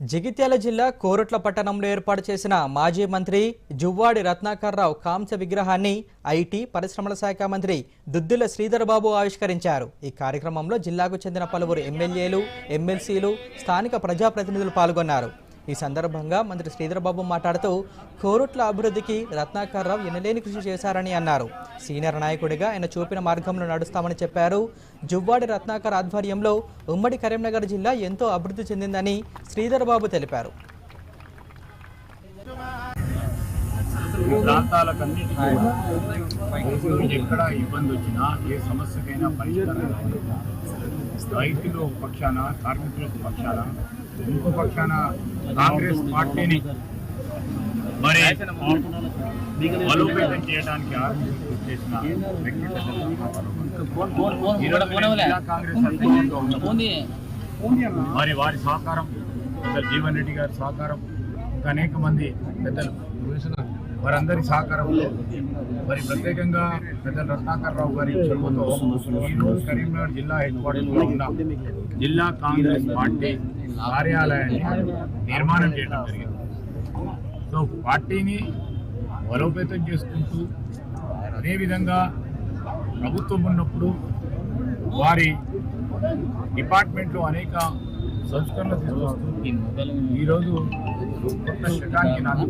జగిత్యాల జిల్లా కోరుట్ల పట్టణంలో ఏర్పాటు చేసిన మాజీ మంత్రి జువ్వాడి రత్నాకర్రావు కాంస్య విగ్రహాన్ని ఐటీ పరిశ్రమల శాఖ మంత్రి దుద్దుల శ్రీధర్ బాబు ఆవిష్కరించారు. ఈ కార్యక్రమంలో జిల్లాకు చెందిన పలువురు ఎమ్మెల్యేలు ఎమ్మెల్సీలు స్థానిక ప్రజాప్రతినిధులు పాల్గొన్నారు. ఈ సందర్భంగా మంత్రి శ్రీధర్బాబు మాట్లాడుతూ కోరుట్ల అభివృద్ధికి రత్నాకర్రావు ఎనలేని కృషి చేశారని అన్నారు. సీనియర్ నాయకుడిగా ఆయన చూపిన మార్గంలో నడుస్తామని చెప్పారు. జువ్వాడి రత్నాకర్ ఆధ్వర్యంలో ఉమ్మడి కరీంనగర్ జిల్లా ఎంతో అభివృద్ధి చెందిందని శ్రీధర్బాబు తెలిపారు. ఎక్కడ ఇబ్బంది వచ్చినా ఏ సమస్యకైనా పరిష్కారం రైతులు పక్షాన కార్మికుల పక్షాన ఇంకో పక్షాన కాంగ్రెస్ పార్టీని మరి బలోపేతం చేయడానికి చేసిన వ్యక్తి. మరి వారి సహకారం పెద్దలు జీవన్ రెడ్డి గారి సహకారం అనేక మంది పెద్దలు వారందరి సహకారంలో మరి ప్రత్యేకంగా పెద్దల రత్నాకర్ రావు గారి చొరవతో ఈరోజు కరీంనగర్ జిల్లా హెడ్ క్వార్టర్లో ఉన్న జిల్లా కాంగ్రెస్ పార్టీ కార్యాలయాన్ని నిర్మాణం చేయడం జరిగింది. సో పార్టీని బలోపేతం చేసుకుంటూ అదేవిధంగా ప్రభుత్వం ఉన్నప్పుడు వారి డిపార్ట్మెంట్లో అనేక సంస్కరణలు తీసుకొస్తూ ఈరోజు కొత్త శకానికి నాకు